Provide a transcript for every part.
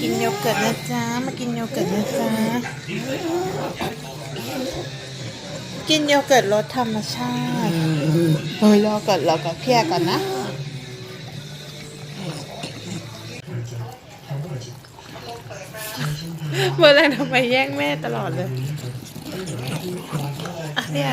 กินโยเกิร์ตนะจ๊ะ มากินโยเกิร์ตนะจ๊ะ กินโยเกิร์ตรสธรรมชาติเฮ้ยรอก่อนรอก่อนเพียก่อนนะ เมื่อไรทำไมแย่งแม่ตลอดเลย อะเนี่ย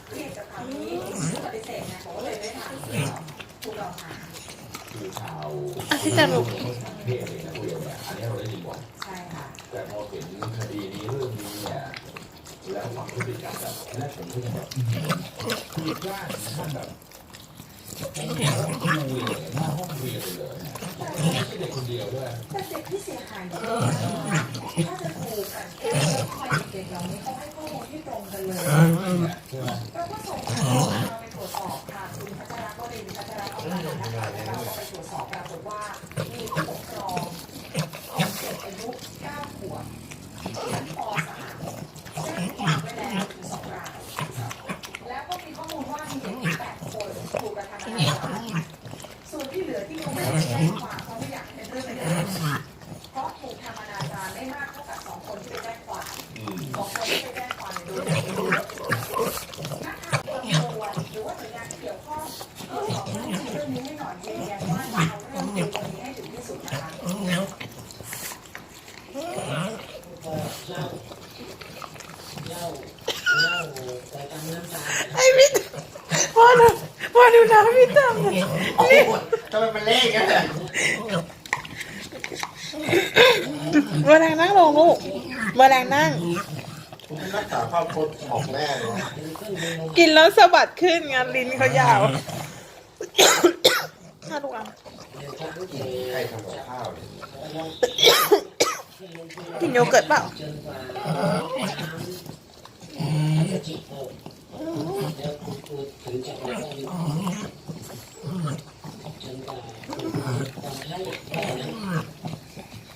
อ้ยฮัลโหลอะพี่ตาอะไรวะอะพี่ตาลูกแต่พอเห็นคดีนี้เรื่องนี้เนี่ยแล้วฟังพฤติกรรแบบแรกผมก็จะแบบคือกล้าถึงขั้นแบบผมเห็นว่าคุยเลยหน้าห้องคุยกันเลยไม่ใช่เด็กคนเดียวด้วยแต่เด็กที่เสียหายเยอะถ้าจะถูกกันแก้คอยเด็กเหล่านี้เขาให้ข้อมูลที่ตรงกันเลยใช่ไหมเราก็ส่งข้อมูลเราไปตรวจสอบค่ะคุณพัชรวรินทร์พัชร ข่าวตำรวจหรือว่าหน่วยงานที่เกี่ยวข้องก็สอบถามเรื่องนี้ให้หน่อยยืนยันว่าจะเอาเรื่องนี้ให้ถึงที่สุดนะไอ้พี่พ่อดูพ่อดูน้ำพี่ตามเนี่ย ทำไมมันเล่นกันเลยเมื่อแรงนั่งลงลูกเมื่อแรงนั่ง ผมเป็นนักข่าวภาพพจน์ของแม่เลยนะกินแล้วสะบัดขึ้นงานลิ้นเขายาวฮัลโหลอะใครทำกับข้าวเนี่ย กินโยเกิร์ตเปล่า